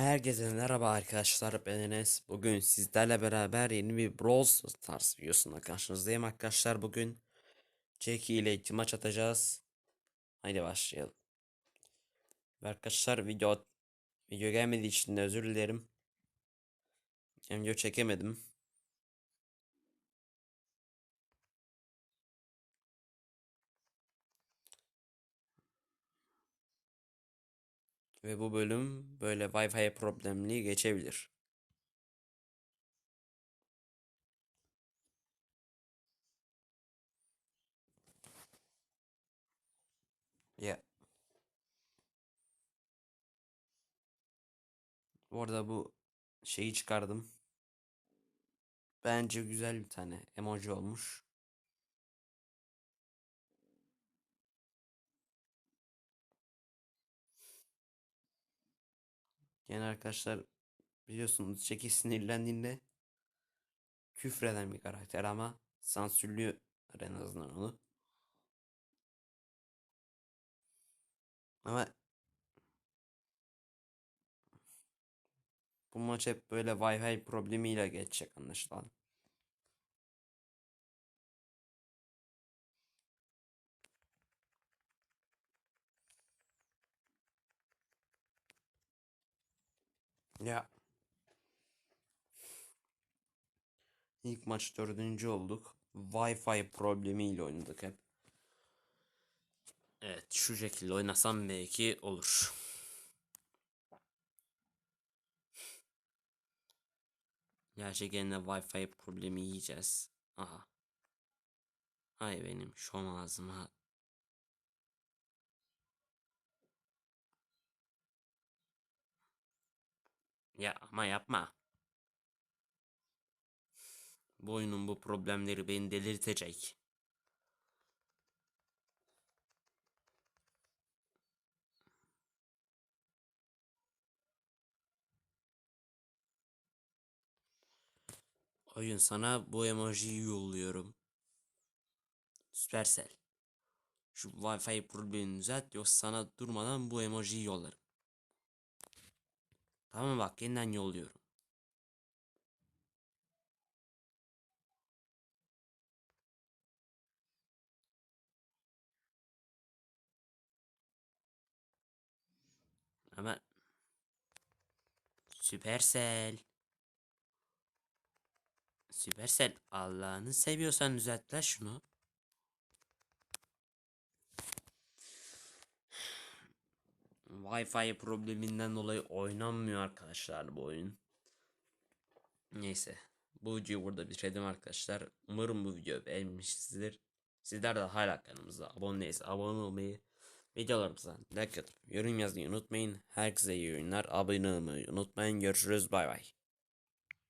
Herkese merhaba arkadaşlar ben Enes. Bugün sizlerle beraber yeni bir Brawl Stars videosunda karşınızdayım arkadaşlar. Bugün Jackie ile iki maç atacağız. Haydi başlayalım. Arkadaşlar video video gelmediği için özür dilerim. Video çekemedim. Ve bu bölüm böyle Wi-Fi problemli geçebilir. Ya. Bu arada bu şeyi çıkardım. Bence güzel bir tane emoji olmuş. Yani arkadaşlar biliyorsunuz Jackie sinirlendiğinde küfreden bir karakter ama sansürlüyor en azından onu. Ama bu maç hep böyle Wi-Fi problemiyle geçecek anlaşılan. Ya. İlk maç dördüncü olduk. Wi-Fi problemiyle oynadık hep. Evet şu şekilde oynasam belki olur. Gerçekten de Wi-Fi problemi yiyeceğiz. Aha. Hay benim şom ağzıma. Ya ama yapma. Bu oyunun bu problemleri beni delirtecek. Oyun sana bu emojiyi yolluyorum. Supercell. Şu Wi-Fi problemini düzelt yoksa sana durmadan bu emojiyi yollarım. Tamam bak yeniden yolluyorum. Ama Supercell. Supercell Allah'ını seviyorsan düzelt lan şunu. Wi-Fi probleminden dolayı oynanmıyor arkadaşlar bu oyun. Neyse. Bu videoyu burada bitirelim arkadaşlar. Umarım bu video beğenmişsinizdir. Sizler de hala kanalımıza abone değilse abone olmayı, videolarımıza like atıp yorum yazmayı unutmayın. Herkese iyi oyunlar. Abone olmayı unutmayın. Görüşürüz. Bay bay.